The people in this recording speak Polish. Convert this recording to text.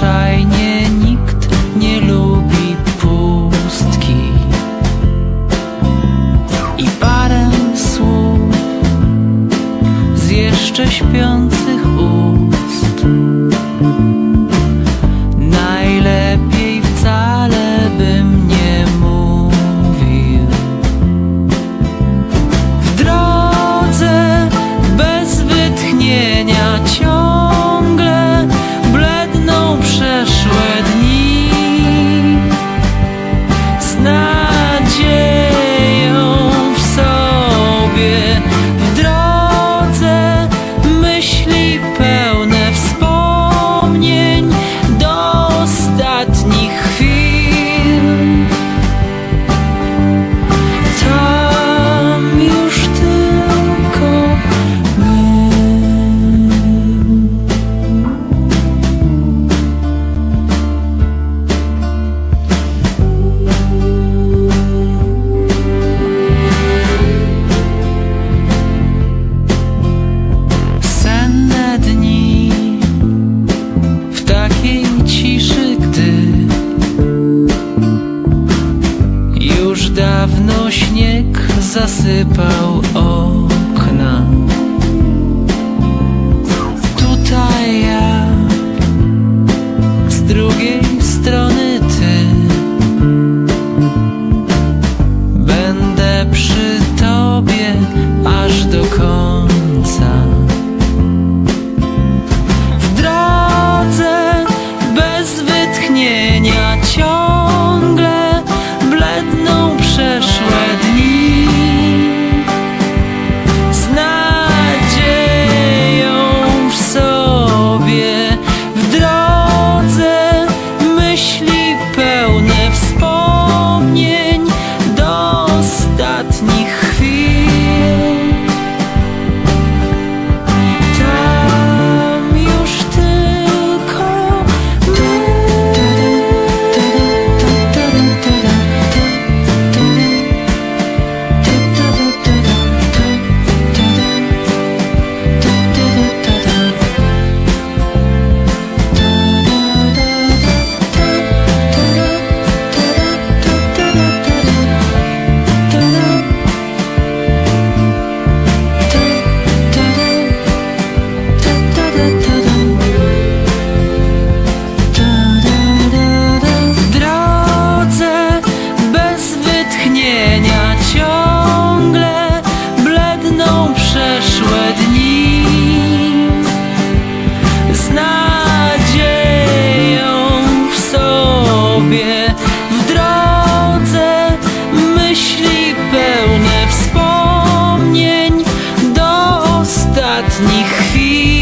Zwyczajnie nikt nie lubi pustki. I parę słów z jeszcze śpiących ciszy, gdy już dawno śnieg zasypał feel